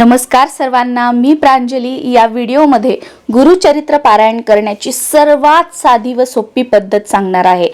नमस्कार सर्वांना मी प्रांजली. या व्हिडिओमध्ये गुरुचरित्र पारायण करण्याची सर्वात साधी व सोपी पद्धत सांगणार आहे.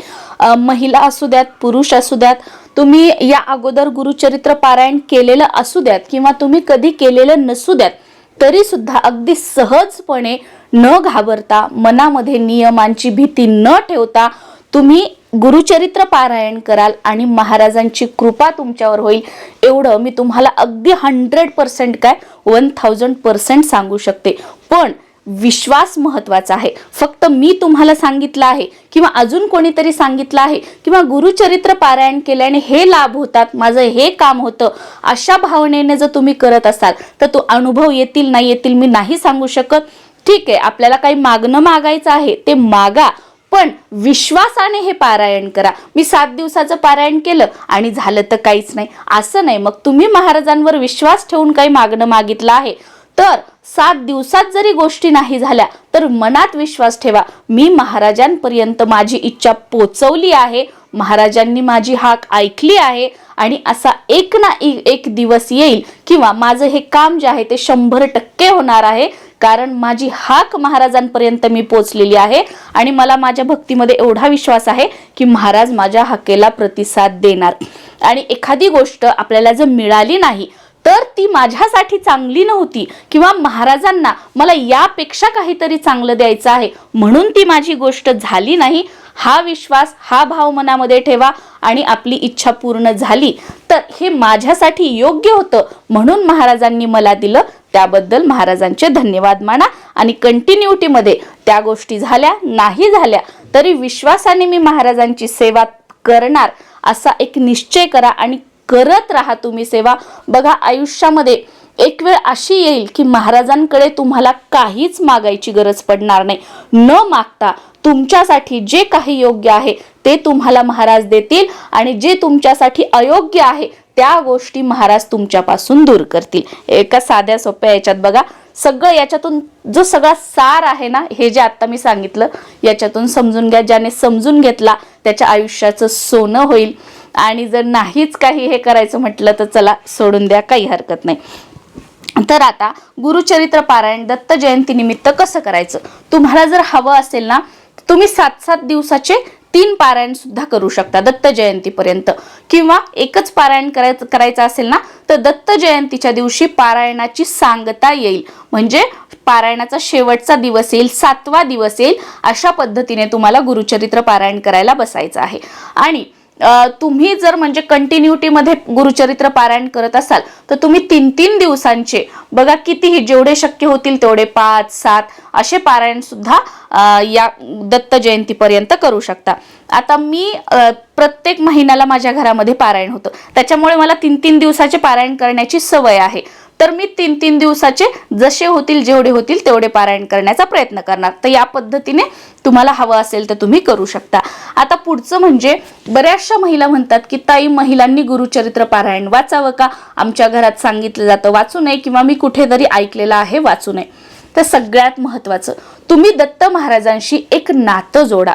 महिला असू द्यात पुरुष असू द्यात तुम्ही या अगोदर गुरुचरित्र पारायण केलेलं असू द्यात किंवा तुम्ही कधी केलेलं नसू द्यात तरी सुद्धा अगदी सहजपणे न घाबरता मनामध्ये नियमांची भीती न ठेवता तुम्ही गुरुचरित्र पारायण कराल आणि महाराजांची कृपा तुमच्यावर होईल. एवढं मी तुम्हाला अगदी हंड्रेड पर्सेंट काय? वन थाउजंड पर्सेंट सांगू शकते. पण विश्वास महत्त्वाचा आहे. फक्त मी तुम्हाला सांगितलं आहे किंवा अजून कोणीतरी सांगितलं आहे किंवा गुरुचरित्र पारायण केल्याने हे लाभ होतात माझं हे काम होतं अशा भावनेने जर तुम्ही करत असाल तर तो अनुभव येतील नाही येतील मी नाही सांगू शकत. ठीक आहे आपल्याला काही मागणं मागायचं आहे ते मागा. पण विश्वासाने हे पारायण करा. मी सात दिवसाचं पारायण केलं आणि झालं तर काहीच नाही. असं नाही. मग तुम्ही महाराजांवर विश्वास ठेवून काही मागणं मागितलं आहे. तर सात दिवसात जरी गोष्टी नाही झाल्या तर मनात विश्वास ठेवा. मी महाराजांपर्यंत माझी इच्छा पोचवली आहे. महाराजांनी माझी हाक ऐकली आहे आणि असा एक ना एक दिवस येईल किंवा माझं हे काम जे आहे ते शंभर टक्के होणार आहे. कारण माझी हाक महाराजांपर्यंत मी पोचलेली आहे आणि मला माझ्या भक्तीमध्ये एवढा विश्वास आहे की महाराज माझ्या हाकेला प्रतिसाद देणार. आणि एखादी गोष्ट आपल्याला जर मिळाली नाही तर ती माझ्यासाठी चांगली नव्हती किंवा महाराजांना मला यापेक्षा काहीतरी चांगलं द्यायचं आहे म्हणून ती माझी गोष्ट झाली नाही. हा विश्वास हा भाव मनामध्ये ठेवा आणि आपली इच्छा पूर्ण झाली. तर हे माझ्यासाठी योग्य होतं म्हणून महाराजांनी मला दिलं. त्याबद्दल महाराजांचे धन्यवाद माना. आणि कंटिन्युटीमध्ये त्या गोष्टी झाल्या नाही झाल्या तरी विश्वासाने मी महाराजांची सेवा करणार असा एक निश्चय करा आणि करत राहा तुम्ही सेवा. बघा आयुष्यामध्ये एक वेळ अशी येईल की महाराजांकडे तुम्हाला काहीच मागायची गरज पडणार नाही. न मागता तुमच्यासाठी जे काही योग्य आहे ते तुम्हाला महाराज देतील आणि जे तुमच्यासाठी अयोग्य आहे त्या गोष्टी महाराज तुमच्यापासून दूर करतील. एका साध्या सोप्या याच्यात बघा सगळं याच्यातून जो सगळा सार आहे ना हे जे आता मी सांगितलं याच्यातून समजून घ्या. ज्याने समजून घेतला त्याच्या आयुष्याचं सोनं होईल. आणि जर नाहीच काही हे करायचं म्हटलं तर चला सोडून द्या काही हरकत नाही. तर आता गुरुचरित्र पारायण दत्त जयंती निमित्त कसं करायचं? तुम्हाला जर हवं असेल ना तुम्ही सात सात दिवसाचे तीन पारायण सुद्धा करू शकता दत्त जयंतीपर्यंत. किंवा एकच पारायण करायचं करायचं असेल ना तर दत्त जयंतीच्या दिवशी पारायणाची सांगता येईल. म्हणजे पारायणाचा शेवटचा दिवस येईल सातवा दिवस येईल अशा पद्धतीने तुम्हाला गुरुचरित्र पारायण करायला बसायचं आहे. आणि तुम्ही जर म्हणजे कंटिन्युटीमध्ये गुरुचरित्र पारायण करत असाल तर तुम्ही तीन तीन दिवसांचे बघा कितीही जेवढे शक्य होतील तेवढे पाच सात असे पारायण सुद्धा या दत्त जयंतीपर्यंत करू शकता. आता मी प्रत्येक महिन्याला माझ्या घरामध्ये पारायण होतं. त्याच्यामुळे मला तीन तीन दिवसाचे पारायण करण्याची सवय आहे. तर मी तीन तीन दिवसाचे जसे होतील जेवढे होतील तेवढे पारायण करण्याचा प्रयत्न करणार. तर या पद्धतीने तुम्हाला हवं असेल तर तुम्ही करू शकता. आता पुढचं म्हणजे बऱ्याचशा महिला म्हणतात की ताई महिलांनी गुरुचरित्र पारायण वाचावं का? आमच्या घरात सांगितलं जातं वाचू नये किंवा मी कुठेतरी ऐकलेलं आहे वाचू नये. तर सगळ्यात महत्वाचं तुम्ही दत्त महाराजांशी एक नातं जोडा.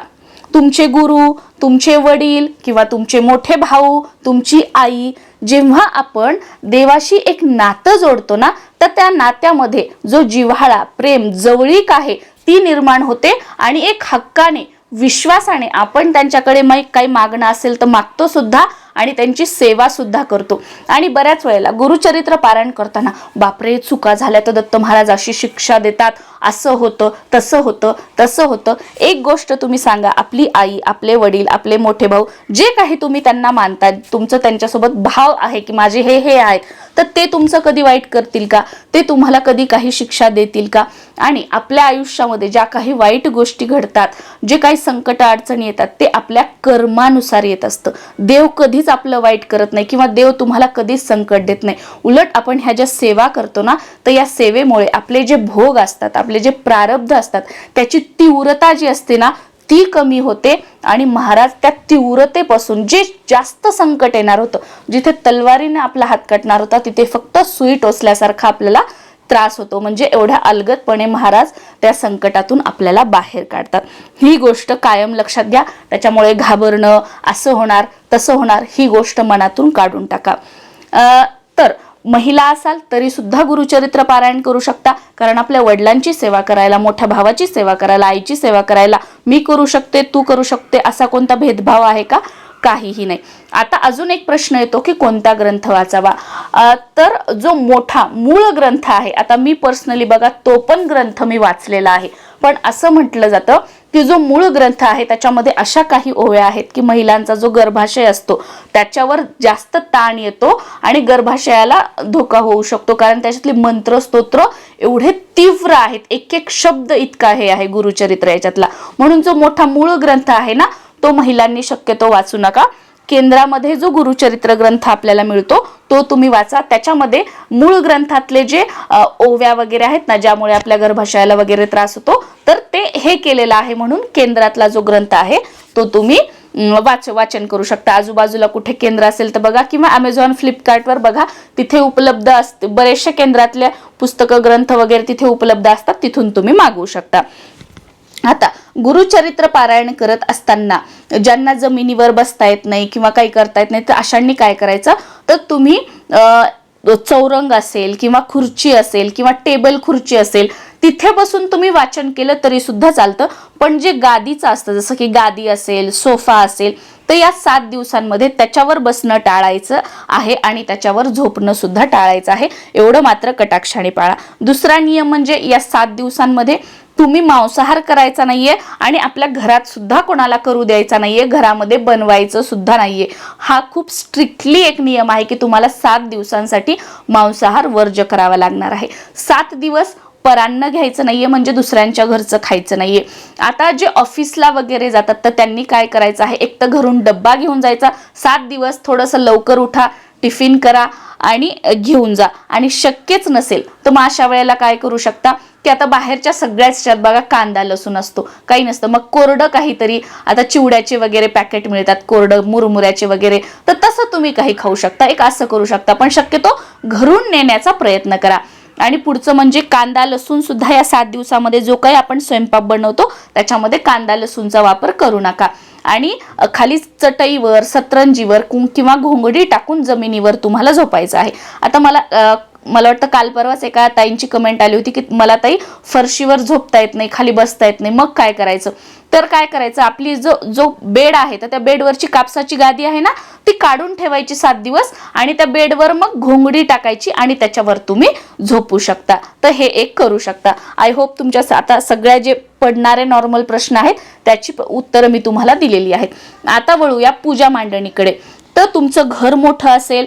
तुमचे गुरु तुमचे वडील किंवा तुमचे मोठे भाऊ तुमची आई जेव्हा आपण देवाशी एक नातं जोडतो ना तर त्या नात्यामध्ये जो जिव्हाळा प्रेम जवळीक आहे ती निर्माण होते आणि एक हक्काने विश्वासाने आपण त्यांच्याकडे मग काही मागणं असेल तर मागतो सुद्धा आणि त्यांची सेवा सुद्धा करतो. आणि बऱ्याच वेळेला गुरुचरित्र पारायण करताना बापरे चुका झाल्या तर दत्त महाराज अशी शिक्षा देतात असं होतं तसं होतं तसं होतं. एक गोष्ट तुम्ही सांगा आपली आई आपले वडील आपले मोठे भाऊ जे काही तुम्ही त्यांना मानता तुमचं त्यांच्यासोबत भाव आहे की माझे हे हे आहेत तर ते तुमचं कधी वाईट करतील का? ते तुम्हाला कधी काही शिक्षा देतील का? आणि आपल्या आयुष्यामध्ये ज्या काही वाईट गोष्टी घडतात जे काही संकट अडचणी येतात ते आपल्या कर्मानुसार येत असतं. देव कधीच आपलं वाईट करत नाही किंवा देव तुम्हाला कधीच संकट देत नाही. उलट आपण ह्या ज्या सेवा करतो ना तर या सेवेमुळे आपले जे भोग असतात आपले जे प्रारब्ध असतात त्याची तीव्रता जी असते ना ती कमी होते आणि महाराज त्या तीव्रतेपासून जे जास्त संकट येणार होतं जिथे तलवारीने आपला हात कटणार होता तिथे फक्त सुई टोचल्यासारखा आपल्याला त्रास होतो. म्हणजे एवढ्या अलगदपणे महाराज त्या संकटातून आपल्याला बाहेर काढतात. ही गोष्ट कायम लक्षात घ्या. त्याच्यामुळे घाबरणं असं होणार तसं होणार ही गोष्ट मनातून काढून टाका. अं, तर महिला असाल तरी सुद्धा गुरुचरित्र पारायण करू शकता. कारण आपल्या वडिलांची सेवा करायला मोठ्या भावाची सेवा करायला आईची सेवा करायला मी करू शकते तू करू शकते असा कोणता भेदभाव आहे का? काहीही नाही. आता अजून एक प्रश्न येतो की कोणता ग्रंथ वाचावा? तर जो मोठा मूळ ग्रंथ आहे आता मी पर्सनली बघा तो पण ग्रंथ मी वाचलेला आहे. पण असं म्हटलं जातं की जो मूळ ग्रंथ आहे त्याच्यामध्ये अशा काही ओव्या आहेत की महिलांचा जो गर्भाशय असतो त्याच्यावर जास्त ताण येतो आणि गर्भाशयाला धोका होऊ शकतो. कारण त्याच्यातले मंत्र स्तोत्र एवढे तीव्र आहेत एक एक शब्द इतका हे आहे गुरुचरित्र याच्यातला. म्हणून जो मोठा मूळ ग्रंथ आहे ना तो महिलांनी शक्यतो वाचू नका. केंद्रामध्ये जो गुरुचरित्र ग्रंथ आपल्याला मिळतो तो तुम्ही वाचा. त्याच्यामध्ये मूळ ग्रंथातले जे ओव्या वगैरे आहेत ना ज्यामुळे आपल्या गर्भाशयाला वगैरे त्रास होतो तर ते हे केलेलं आहे म्हणून केंद्रातला जो ग्रंथ आहे तो तुम्ही वाच वाचन करू शकता. आजूबाजूला कुठे केंद्र असेल तर बघा किंवा अमेझॉन फ्लिपकार्टवर बघा तिथे उपलब्ध असते बरेचशा केंद्रातल्या पुस्तकं ग्रंथ वगैरे तिथे उपलब्ध असतात तिथून तुम्ही मागवू शकता. आता गुरुचरित्र पारायण करत असताना ज्यांना जमिनीवर बसता येत नाही किंवा काही करता येत नाही तर अशांनी काय करायचं? तर तुम्ही चौरंग असेल किंवा खुर्ची असेल किंवा टेबल खुर्ची असेल तिथे बसून तुम्ही वाचन केलं तरी सुद्धा चालतं. पण जे गादीचं असतं जसं की गादी असेल सोफा असेल तर या सात दिवसांमध्ये त्याच्यावर बसणं टाळायचं आहे आणि त्याच्यावर झोपणं सुद्धा टाळायचं आहे. एवढं मात्र कटाक्षाने पाळा. दुसरा नियम म्हणजे या सात दिवसांमध्ये तुम्ही मांसाहार करायचा नाहीये आणि आपल्या घरात सुद्धा कोणाला करू द्यायचा नाहीये घरामध्ये बनवायचं सुद्धा नाहीये. हा खूप स्ट्रिक्टली एक नियम आहे की तुम्हाला सात दिवसांसाठी मांसाहार वर्ज करावा लागणार आहे. सात दिवस परान्न घ्यायचं नाहीये म्हणजे दुसऱ्यांच्या घरचं खायचं नाहीये. आता जे ऑफिसला वगैरे जातात तर त्यांनी काय करायचं आहे? एक तर घरून डब्बा घेऊन जायचा. सात दिवस थोडंसं लवकर उठा टिफिन करा आणि घेऊन जा. आणि शक्यच नसेल तर मग अशा वेळेला काय करू शकता? की आता बाहेरच्या सगळ्याच ह्याच्यात बघा कांदा लसूण असतो. काही नसतं. मग कोरडं काहीतरी आता चिवड्याचे वगैरे पॅकेट मिळतात कोरडं मुरमुऱ्याचे वगैरे. तर तसं तुम्ही काही खाऊ शकता. एक असं करू शकता. पण शक्यतो घरून नेण्याचा प्रयत्न करा. आणि पुढचं म्हणजे कांदा लसूण सुद्धा या सात दिवसामध्ये जो काही आपण स्वयंपाक बनवतो त्याच्यामध्ये कांदा लसूणचा वापर करू नका. आणि खाली चटईवर सतरंजीवर कुं- किंवा घोंगडी टाकून जमिनीवर तुम्हाला झोपायचं आहे. आता मला मला वाटतं काल परवाच एका ताईंची कमेंट आली होती की मला ताई फरशीवर झोपता येत नाही खाली बसता येत नाही. मग काय करायचं? तर काय करायचं? आपली जो जो बेड आहे तर त्या बेडवरची कापसाची गादी आहे ना ती काढून ठेवायची सात दिवस आणि त्या बेडवर मग घोंगडी टाकायची आणि त्याच्यावर तुम्ही झोपू शकता. तर हे एक करू शकता. आय होप तुमच्या आता सगळ्या जे पडणारे नॉर्मल प्रश्न आहेत त्याची उत्तरं मी तुम्हाला दिलेली आहेत. आता वळूया पूजा मांडणीकडे. तर तुमचं घर मोठं असेल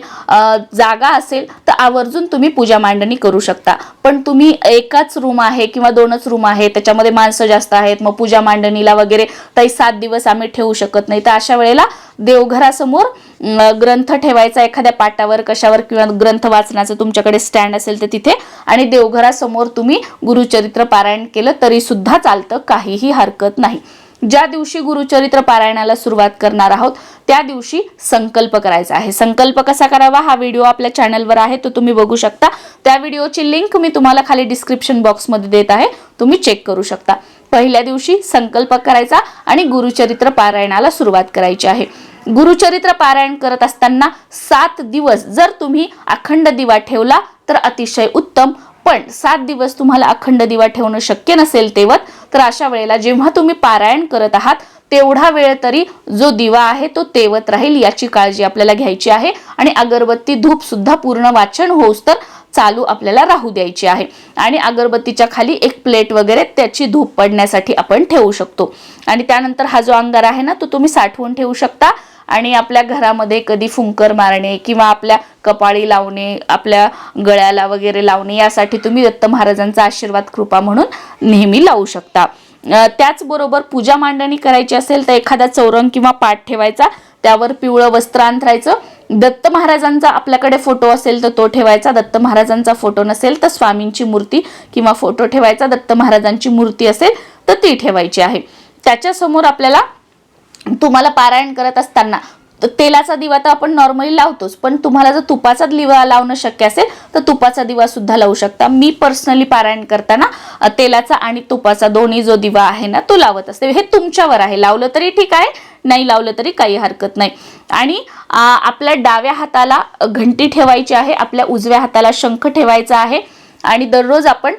जागा असेल तर आवर्जून तुम्ही पूजा मांडणी करू शकता. पण तुम्ही एकाच रूम आहे किंवा दोनच रूम आहे त्याच्यामध्ये माणसं जास्त आहेत मग पूजा मांडणीला वगैरे काही सात दिवस आम्ही ठेवू शकत नाही. तर अशा वेळेला देवघरासमोर ग्रंथ ठेवायचा एखाद्या पाटावर कशावर किंवा ग्रंथ वाचण्याचं तुमच्याकडे स्टँड असेल तर तिथे आणि देवघरासमोर तुम्ही गुरुचरित्र पारायण केलं तरी सुद्धा चालतं काहीही हरकत नाही. ज्या दिवशी गुरुचरित्र पारायणाला सुरुवात करणार आहोत त्या दिवशी संकल्प करायचा आहे. संकल्प कसा करावा? हा व्हिडिओ आपल्या चॅनलवर आहे तो तुम्ही बघू शकता. त्या व्हिडिओची लिंक मी तुम्हाला खाली डिस्क्रिप्शन बॉक्समध्ये देत आहे. तुम्ही चेक करू शकता. पहिल्या दिवशी संकल्प करायचा आणि गुरुचरित्र पारायणाला सुरुवात करायची आहे. गुरुचरित्र पारायण करत असताना सात दिवस जर तुम्ही अखंड दिवा ठेवला तर अतिशय उत्तम. पण सात दिवस तुम्हाला अखंड दिवा ठेवणं शक्य नसेल तेवत तर अशा वेळेला जेव्हा तुम्ही पारायण करत आहात तेवढा वेळ तरी जो दिवा आहे तो तेवत राहील याची काळजी आपल्याला घ्यायची आहे. आणि अगरबत्ती धूप सुद्धा पूर्ण वाचन होऊस तर चालू आपल्याला राहू द्यायची आहे. आणि अगरबत्तीच्या खाली एक प्लेट वगैरे त्याची धूप पडण्यासाठी आपण ठेवू शकतो. आणि त्यानंतर हा जो अंगार आहे ना तो तुम्ही साठवून ठेवू शकता. आणि आपल्या घरामध्ये कधी फुंकर मारणे किंवा आपल्या कपाळी लावणे आपल्या गळ्याला वगैरे लावणे यासाठी तुम्ही दत्त महाराजांचा आशीर्वाद कृपा म्हणून नेहमी लावू शकता. त्याचबरोबर पूजा मांडणी करायची असेल तर एखादा चौरंग किंवा पाठ ठेवायचा त्यावर पिवळं वस्त्र अंथरायचं दत्त महाराजांचा आपल्याकडे फोटो असेल तर तो ठेवायचा. दत्त महाराजांचा फोटो नसेल तर स्वामींची मूर्ती किंवा फोटो ठेवायचा. दत्त महाराजांची मूर्ती असेल तर ती ठेवायची आहे. त्याच्यासमोर आपल्याला तुम्हाला पारायण करत असताना तेलाचा दिवा तर आपण नॉर्मली लावतोच पण तुम्हाला जर तुपाचा दिवा लावणं शक्य असेल तर तुपाचा दिवा सुद्धा लावू शकता. मी पर्सनली पारायण करताना तेलाचा आणि तुपाचा दोन्ही जो दिवा आहे ना तो लावत असते. हे तुमच्यावर आहे. लावलं तरी ठीक आहे नाही लावलं तरी काही हरकत नाही. आणि आपल्या डाव्या हाताला घंटी ठेवायची आहे आपल्या उजव्या हाताला शंख ठेवायचा आहे. आणि दररोज आपण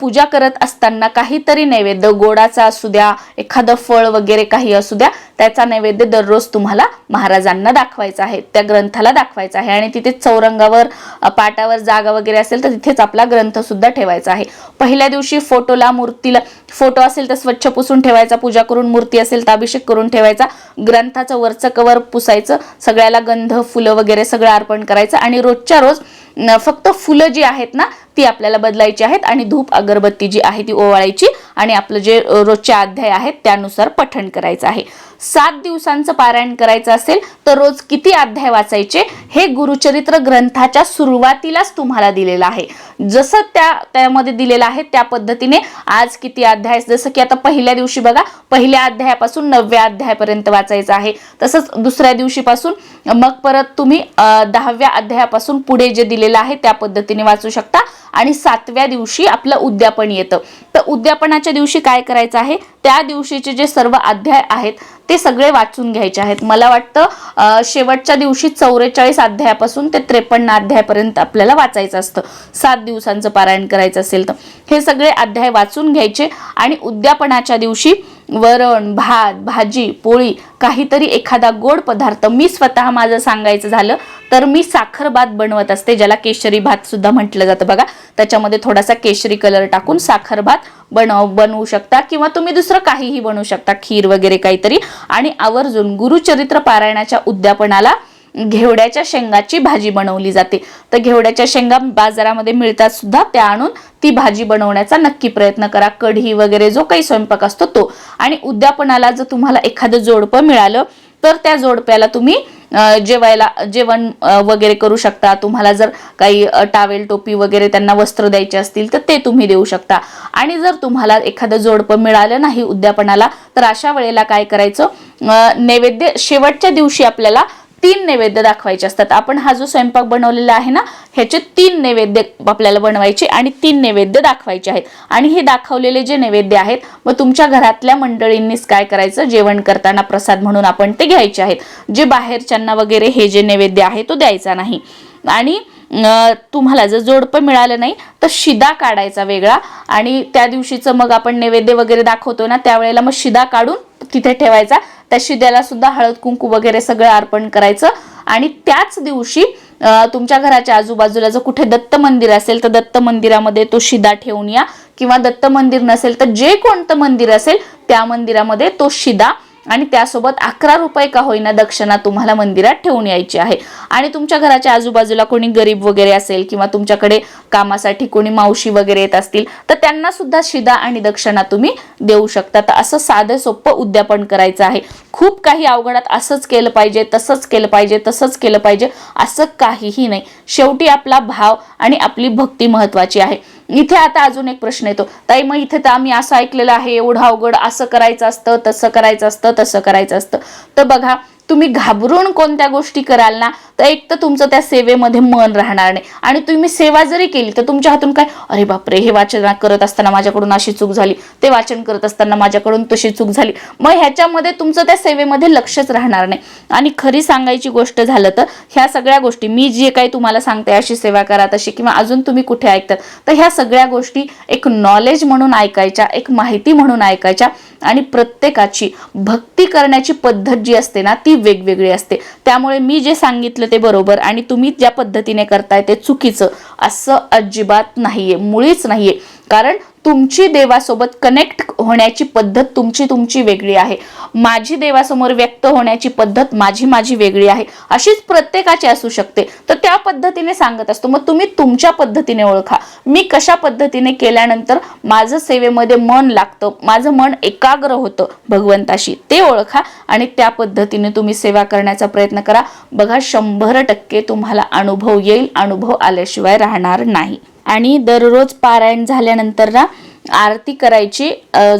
पूजा करत असताना काहीतरी नैवेद्य गोडाचा असू द्या एखादं फळ वगैरे काही असू द्या त्याचा नैवेद्य दररोज तुम्हाला महाराजांना दाखवायचा आहे. त्या ग्रंथाला दाखवायचा आहे. आणि तिथे चौरंगावर पाटावर जागा वगैरे असेल तर तिथेच आपला ग्रंथ सुद्धा ठेवायचा आहे. पहिल्या दिवशी फोटोला मूर्तीला फोटो असेल तर स्वच्छ पुसून ठेवायचा पूजा करून मूर्ती असेल तर अभिषेक करून ठेवायचा ग्रंथाचं वरचं कवर पुसायचं सगळ्याला गंध फुलं वगैरे सगळं अर्पण करायचं आणि रोजच्या रोज फक्त फुलं जी आहेत ना ती आपल्याला बदलायची आहेत आणि धूप अगरबत्ती जी आहे ती ओवाळायची आणि आपलं जे रोजचे अध्याय आहेत त्यानुसार पठण करायचं आहे. सात दिवसांचं पारायण करायचं असेल तर रोज किती अध्याय वाचायचे हे गुरुचरित्र ग्रंथाच्या सुरुवातीलाच तुम्हाला दिलेलं आहे. जसं त्या त्यामध्ये दिलेलं आहे त्या पद्धतीने आज किती अध्याय जसं की आता पहिल्या दिवशी बघा पहिल्या अध्यायापासून नवव्या अध्यायापर्यंत वाचायचं आहे. तसंच दुसऱ्या दिवशीपासून मग परत तुम्ही दहाव्या अध्यायापासून पुढे जे दिलेलं आहे त्या पद्धतीने वाचू शकता. आणि सातव्या दिवशी आपलं उद्यापन येतं. तर उद्यापनाच्या दिवशी काय करायचं आहे? त्या दिवशीचे जे सर्व अध्याय आहेत ते सगळे वाचून घ्यायचे आहेत. मला वाटतं शेवटच्या दिवशी चौवेचाळीस अध्यायापासून ते त्रेपन्न अध्यायापर्यंत आपल्याला वाचायचं असतं. सात दिवसांचं पारायण करायचं असेल तर. हे सगळे अध्याय वाचून घ्यायचे आणि उद्यापनाच्या दिवशी वरण भात भाजी पोळी काहीतरी एखादा गोड पदार्थ मी स्वतः माझं सांगायचं झालं तर मी साखर भात बनवत असते ज्याला केशरी भात सुद्धा म्हटलं जातं बघा. त्याच्यामध्ये थोडासा केशरी कलर टाकून साखर भात बनव बनवू शकता किंवा तुम्ही दुसरं काहीही बनवू शकता खीर वगैरे काहीतरी. आणि आवर्जून गुरुचरित्र पारायणाच्या उद्यापनाला घेवड्याच्या शेंगाची भाजी बनवली जाते. तर घेवड्याच्या शेंगा बाजारामध्ये मिळतात सुद्धा त्या आणून ती भाजी बनवण्याचा नक्की प्रयत्न करा. कढी वगैरे जो काही स्वयंपाक असतो तो. आणि उद्यापनाला जर तुम्हाला एखादं जोडपं मिळालं तर त्या जोडप्याला तुम्ही जेवायला जेवण वगैरे करू शकता. तुम्हाला जर काही टावेल टोपी वगैरे त्यांना वस्त्र द्यायचे असतील तर ते तुम्ही देऊ शकता. आणि जर तुम्हाला एखादं जोडपं मिळालं नाही उद्यापनाला तर अशा वेळेला काय करायचं? नैवेद्य शेवटच्या दिवशी आपल्याला तीन नैवेद्य दाखवायचे असतात. आपण हा जो स्वयंपाक बनवलेला आहे ना ह्याचे तीन नैवेद्य आपल्याला बनवायचे आणि तीन नैवेद्य दाखवायचे आहेत. आणि हे दाखवलेले जे नैवेद्य आहेत मग तुमच्या घरातल्या मंडळींनीच काय करायचं? जेवण करताना प्रसाद म्हणून आपण ते घ्यायचे आहेत. जे बाहेरच्यांना वगैरे हे जे नैवेद्य आहे तो द्यायचा नाही. आणि तुम्हाला जर जोडपं मिळालं नाही तर शिदा काढायचा वेगळा. आणि त्या दिवशीचं मग आपण नैवेद्य वगैरे दाखवतो ना त्यावेळेला मग शिदा काढून तिथे ठेवायचा. त्या शिद्याला सुद्धा हळद कुंकू वगैरे सगळं अर्पण करायचं. आणि त्याच दिवशी तुमच्या घराच्या आजूबाजूला जर कुठे दत्त मंदिर असेल तर दत्त मंदिरामध्ये तो शिदा ठेवून या. किंवा दत्त मंदिर नसेल तर जे कोणतं मंदिर असेल त्या मंदिरामध्ये तो शिदा आणि त्यासोबत अकरा रुपये का होईना दक्षिणा तुम्हाला मंदिरात ठेवून यायची आहे. आणि तुमच्या घराच्या आजूबाजूला कोणी गरीब वगैरे असेल किंवा तुमच्याकडे कामासाठी कोणी मावशी वगैरे येत असतील तर त्यांना सुद्धा शिदा आणि दक्षिणा तुम्ही देऊ शकता तर असं साधं सोपं उद्यापन करायचं आहे. खूप काही अवघडात असंच केलं पाहिजे तसंच केलं पाहिजे तसंच केलं पाहिजे असं काहीही नाही. शेवटी आपला भाव आणि आपली भक्ती महत्वाची आहे. इथे आता अजून एक प्रश्न येतो. ताई मग इथे तर आम्ही असं ऐकलेलं आहे एवढं अवघड असं करायचं असतं तसं करायचं असतं तसं करायचं असतं. तर बघा तुम्ही घाबरून कोणत्या गोष्टी कराल ना तर एक तर तुमचं त्या सेवेमध्ये मन राहणार नाही. आणि तुम्ही सेवा जरी केली तर तुमच्या हातून काय अरे बापरे हे वाचन करत असताना माझ्याकडून अशी चूक झाली ते वाचन करत असताना माझ्याकडून तशी चूक झाली. मग ह्याच्यामध्ये तुमचं त्या सेवेमध्ये लक्षच राहणार नाही. आणि खरी सांगायची गोष्ट झालं तर ह्या सगळ्या गोष्टी मी जे काही तुम्हाला सांगते अशी सेवा करा तशी किंवा अजून तुम्ही कुठे ऐकतात तर ह्या सगळ्या गोष्टी एक नॉलेज म्हणून ऐकायच्या एक माहिती म्हणून ऐकायच्या. आणि प्रत्येकाची भक्ती करण्याची पद्धत जी असते ना ती वेगवेगळी असते. त्यामुळे मी जे सांगितलं ते बरोबर आणि तुम्ही ज्या पद्धतीने करताय ते चुकीचं. असं अजिबात नाहीये. मुळीच नाहीये. कारण तुमची देवासोबत कनेक्ट होण्याची पद्धत तुमची तुमची वेगळी आहे. माझी देवासमोर व्यक्त होण्याची पद्धत माझी माझी वेगळी आहे. अशीच प्रत्येकाची असू शकते. तर त्या पद्धतीने सांगत असतो. मग तुम्ही तुमच्या पद्धतीने ओळखा. मी कशा पद्धतीने केल्यानंतर माझं सेवेमध्ये मन लागतं माझं मन एकाग्र होतं भगवंताशी ते ओळखा आणि त्या पद्धतीने तुम्ही सेवा करण्याचा प्रयत्न करा. बघा शंभर टक्के तुम्हाला अनुभव येईल. अनुभव आल्याशिवाय राहणार नाही. आणि दररोज पारायण झाल्यानंतर ना आरती करायची.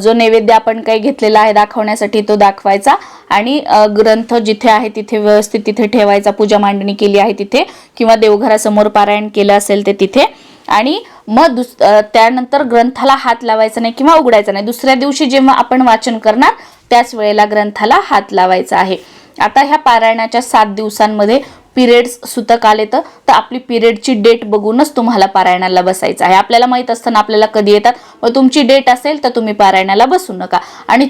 जो नैवेद्य आपण काही घेतलेला आहे दाखवण्यासाठी तो दाखवायचा. आणि ग्रंथ जिथे आहे तिथे व्यवस्थित तिथे ठेवायचा. पूजा मांडणी केली आहे तिथे किंवा देवघरासमोर पारायण केलं असेल ते तिथे. आणि मग दुस त्यानंतर ग्रंथाला हात लावायचा नाही किंवा उघडायचा नाही. दुसऱ्या दिवशी जेव्हा आपण वाचन करणार त्याच वेळेला ग्रंथाला हात लावायचा आहे. आता ह्या पारायणाच्या सात दिवसांमध्ये पिरियड्स सुतक आले तर तर आपली पिरियडची डेट बघूनच तुम्हाला पारायणाला बसायचं आहे. आपल्याला माहीत असतं ना आपल्याला कधी येतात. मग तुमची डेट असेल तर तुम्ही पारायणाला बसू नका. आणि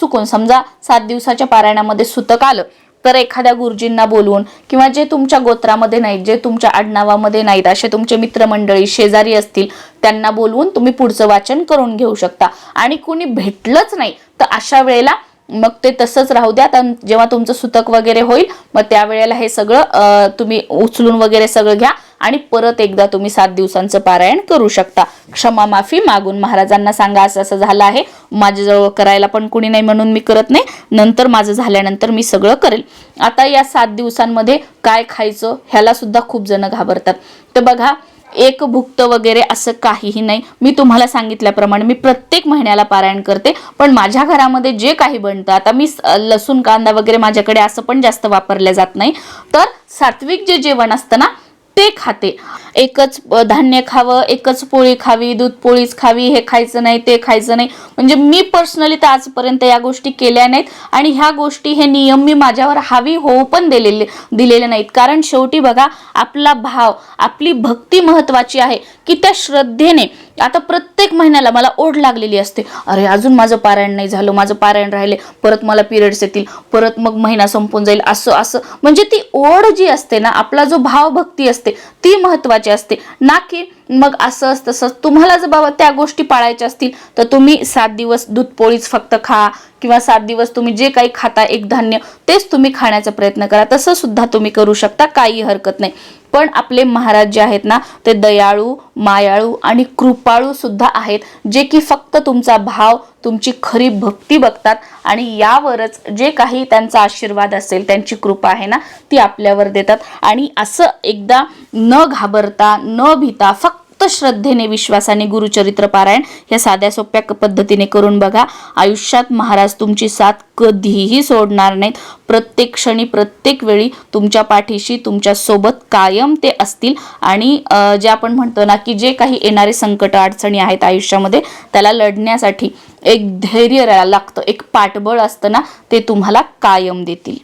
चुकून समजा सात दिवसाच्या पारायणामध्ये सुतक आलं तर एखाद्या गुरुजींना बोलवून किंवा जे तुमच्या गोत्रामध्ये नाहीत जे तुमच्या आडनावामध्ये नाहीत असे तुमचे मित्रमंडळी शेजारी असतील त्यांना बोलवून तुम्ही पुढचं वाचन करून घेऊ शकता. आणि कुणी भेटलंच नाही तर अशा वेळेला मग ते तसंच राहू द्या. जेव्हा तुमचं सुतक वगैरे होईल मग त्यावेळेला हे सगळं तुम्ही उचलून वगैरे सगळं घ्या आणि परत एकदा तुम्ही सात दिवसांचं पारायण करू शकता. क्षमा माफी मागून महाराजांना सांगा असं असं झालं आहे. माझ्याजवळ करायला पण कुणी नाही म्हणून मी करत नाही. नंतर माझं झाल्यानंतर मी सगळं करेल. आता या सात दिवसांमध्ये काय खायचं ह्याला सुद्धा खूप जण घाबरतात. तर बघा एक भुक्त वगैरे असं काहीही नाही. मी तुम्हाला सांगितल्याप्रमाणे मी प्रत्येक महिन्याला पारायण करते. पण माझ्या घरामध्ये जे काही बनतं आता मी लसूण कांदा वगैरे माझ्याकडे असं पण जास्त वापरल्या जात नाही. तर सात्विक जे जेवण असतं ना ते खाते. एकच धान्य खावं एकच पोळी खावी दूध पोळीच खावी हे खायचं नाही ते खायचं नाही. म्हणजे मी पर्सनली तर आजपर्यंत या गोष्टी केल्या नाहीत आणि ह्या गोष्टी हे नियम मी माझ्यावर हावी होऊ पण दिलेले दिलेले नाहीत. कारण शेवटी बघा आपला भाव आपली भक्ती महत्वाची आहे की त्या श्रद्धेने. आता प्रत्येक महिन्याला मला ओढ लागलेली असते. अरे अजून माझं पारायण नाही झालं माझं पारायण राहिले परत मला पिरियड्स येतील परत मग महिना संपून जाईल असं असं. म्हणजे ती ओढ जी असते ना आपला जो भाव भक्ती असते ती महत्वाची असते ना की मग असं तसं तुम्हाला जर बाबा त्या गोष्टी पाळायच्या असतील तर तुम्ही सात दिवस दूध पोळीच फक्त खा किंवा सात दिवस तुम्ही जे काही खाता एक धान्य तेच तुम्ही खाण्याचा प्रयत्न करा. तसं सुद्धा तुम्ही करू शकता काही हरकत नाही. पण आपले महाराज जे आहेत ना ते दयाळू मायाळू आणि कृपाळू सुद्धा आहेत जे की फक्त तुमचा भाव तुमची खरी भक्ती बघतात आणि यावरच जे काही त्यांचा आशीर्वाद असेल त्यांची कृपा आहे ना ती आपल्यावर देतात. आणि असं एकदा न घाबरता न भीता फक्त श्रद्धेने विश्वासाने गुरुचरित्र पारायण या साध्या सोप्या पद्धतीने करून बघा. आयुष्यात महाराज तुमची साथ कधीही सोडणार नाहीत. प्रत्येक क्षणी प्रत्येक वेळी तुमच्या पाठीशी तुमच्यासोबत कायम ते असतील. आणि जे आपण म्हणतो ना की जे काही येणारे संकट अडचणी आहेत आयुष्यामध्ये त्याला लढण्यासाठी एक धैर्य लागतं. एक पाठबळ असतं ना ते तुम्हाला कायम देतील.